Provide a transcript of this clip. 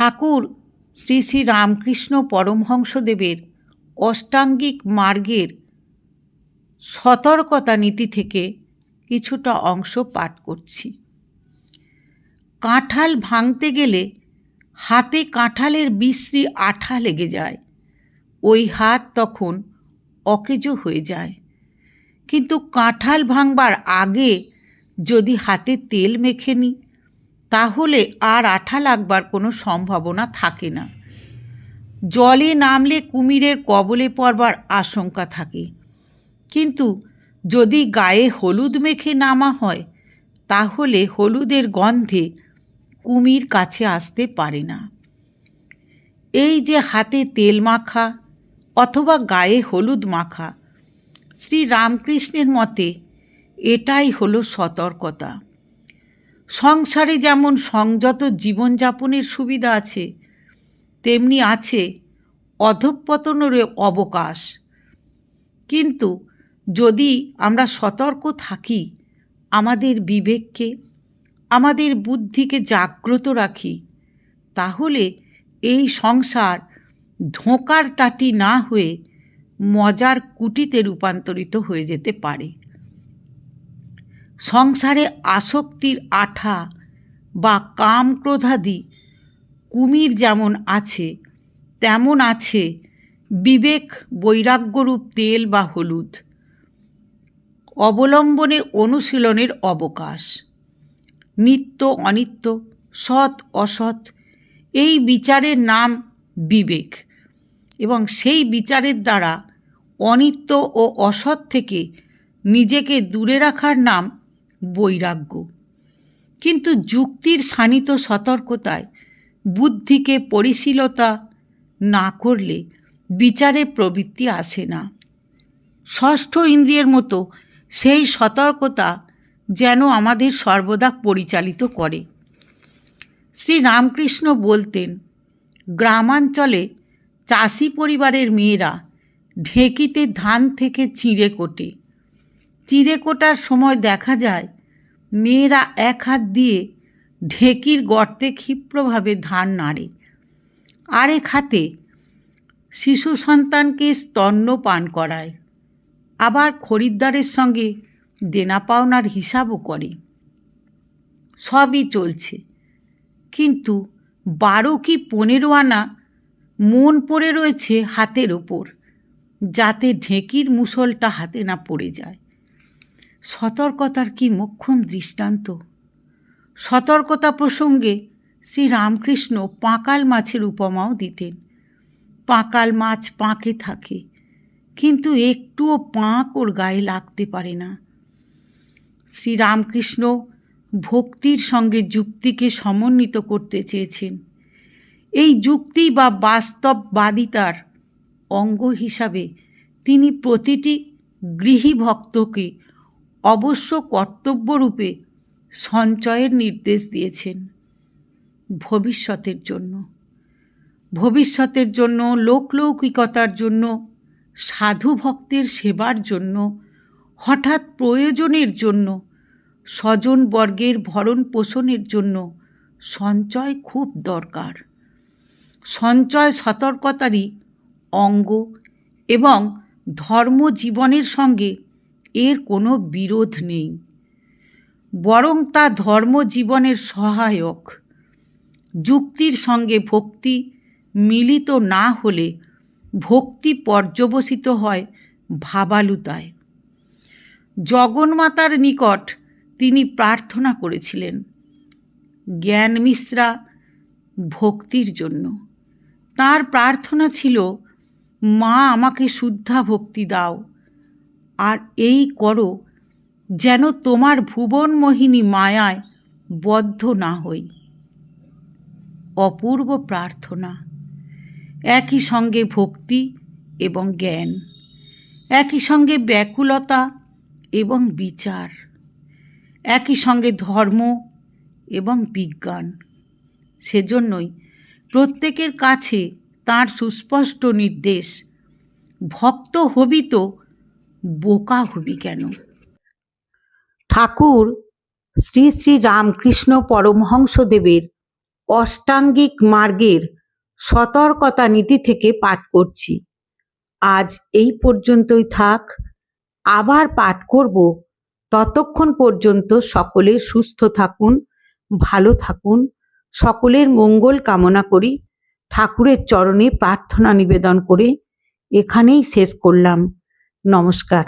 ঠাকুর শ্রী শ্রী রামকৃষ্ণ পরমহংসদেবের অষ্টাঙ্গিক মার্গের সতর্কতা নীতি থেকে কিছুটা অংশ পাঠ করছি। কাঁঠাল ভাঙতে গেলে হাতে কাঁঠালের বিশ্রী আঠা লেগে যায়। ওই হাত তখন অকেজো হয়ে যায়। কিন্তু কাঁঠাল ভাঙবার আগে যদি হাতে তেল মেখে নিই তাহলে আর আঠা লাগবার কোনো সম্ভাবনা থাকে না। জলে নামলে কুমিরের কবলে পড়বার আশঙ্কা থাকে। কিন্তু যদি গায়ে হলুদ মেখে নামা হয়, তাহলে হলুদের গন্ধে কুমির কাছে আসতে পারে না। এই যে হাতে তেল মাখা অথবা গায়ে হলুদ মাখা শ্রী রামকৃষ্ণের মতে এটাই হলো সতর্কতা। সংসারে যেমন সংযত জীবনযাপনের সুবিধা আছে, তেমনি আছে অধঃপতনের অবকাশ। কিন্তু যদি আমরা সতর্ক থাকি, আমাদের বিবেককে, আমাদের বুদ্ধিকে জাগ্রত রাখি, তাহলে এই সংসার ধোঁকার টাটি না হয়ে মজার কুটিতে রূপান্তরিত হয়ে যেতে পারে। সংসারে আসক্তির আঠা বা কাম ক্রোধাদি কুমির যেমন আছে, তেমন আছে বিবেক বৈরাগ্যরূপ তেল বা হলুদ। অবলম্বনে অনুশীলনের অবকাশ। নিত্য অনিত্য, সৎ অসৎ, এই বিচারের নাম বিবেক এবং সেই বিচারের দ্বারা অনিত্য ও অসৎ থেকে নিজেকে দূরে রাখার নাম বৈরাগ্য। কিন্তু যুক্তির শানিত সতর্কতায় বুদ্ধিকে পরিশীলতা না করলে বিচারে প্রবৃত্তি আসে না। ষষ্ঠ ইন্দ্রিয়ের মতো সেই সতর্কতা যেন আমাদের সর্বদা পরিচালিত করে। শ্রী রামকৃষ্ণ বলতেন, গ্রামাঞ্চলে চাষি পরিবারের মেয়েরা ঢেকিতে ধান থেকে চিঁড়ে কোটে। চিঁড়ে কোটার সময় দেখা যায়, মেয়েরা এক হাত দিয়ে ঢেকির গর্তে ক্ষিপ্রভাবে ধান নাড়ে। আরেক হাতে শিশু সন্তানকে স্তন্য পান করায়। আবার খরিদ্দারের সঙ্গে দেনা পাওনার হিসাবও করে। সবই চলছে। কিন্তু বারো কি পনেরো আনা মন পড়ে রয়েছে হাতের ওপর, যাতে ঢেকির মুসলটা হাতে না পড়ে যায়। সতর্কতার কি মোক্ষম দৃষ্টান্ত? সতর্কতা প্রসঙ্গে শ্রী রামকৃষ্ণ পাঁকাল মাছের উপমাও দিতেন। পাঁকাল মাছ পাঁকে থাকে, কিন্তু একটুও পাঁক ওর গায়ে লাগতে পারে না। শ্রীরামকৃষ্ণ ভক্তির সঙ্গে যুক্তিকে সমন্বিত করতে চেয়েছেন। এই যুক্তি বা বাস্তববাদিতার অঙ্গ হিসাবে তিনি প্রতিটি গৃহী ভক্তকে অবশ্য কর্তব্যরূপে সঞ্চয়ের নির্দেশ দিয়েছেন ভবিষ্যতের জন্য। ভবিষ্যতের জন্য, লোকলৌকিকতার জন্য সাধু ভক্তের সেবার জন্য, হঠাৎ প্রয়োজনের জন্য, স্বজনবর্গের ভরণ পোষণের জন্য সঞ্চয় খুব দরকার। সঞ্চয় সতর্কতারই অঙ্গ এবং ধর্মজীবনের সঙ্গে এর কোনো বিরোধ নেই। বরং তা ধর্মজীবনের সহায়ক। যুক্তির সঙ্গে ভক্তি মিলিত না হলে ভক্তি পর্যবসিত হয় ভাবালুতায়। জগন্মাতার নিকট তিনি প্রার্থনা করেছিলেন, জ্ঞান মিশ্রা, ভক্তির জন্য। তার প্রার্থনা ছিল, মা, আমাকে শুদ্ধা ভক্তি দাও। আর এই করো যেন তোমার ভুবন মোহিনী মায়ায় বদ্ধ না হই। অপূর্ব প্রার্থনা। একই সঙ্গে ভক্তি এবং জ্ঞান, একই সঙ্গে ব্যাকুলতা এবং বিচার, একই সঙ্গে ধর্ম এবং বিজ্ঞান। সেজন্যই প্রত্যেকের কাছে তার সুস্পষ্ট নির্দেশ, ভক্ত হবি তো বোকা হবি কেন? ঠাকুর শ্রী শ্রী রামকৃষ্ণ পরমহংসদেবের অষ্টাঙ্গিক মার্গের সতর্কতা নীতি থেকে পাঠ করছি। আজ এই পর্যন্তই থাক। আবার পাঠ করব। ততক্ষণ পর্যন্ত সকলে সুস্থ থাকুন, ভালো থাকুন, সকলের মঙ্গল কামনা করি। ঠাকুরের চরণে প্রার্থনা নিবেদন করে এখানেই শেষ করলাম। নমস্কার।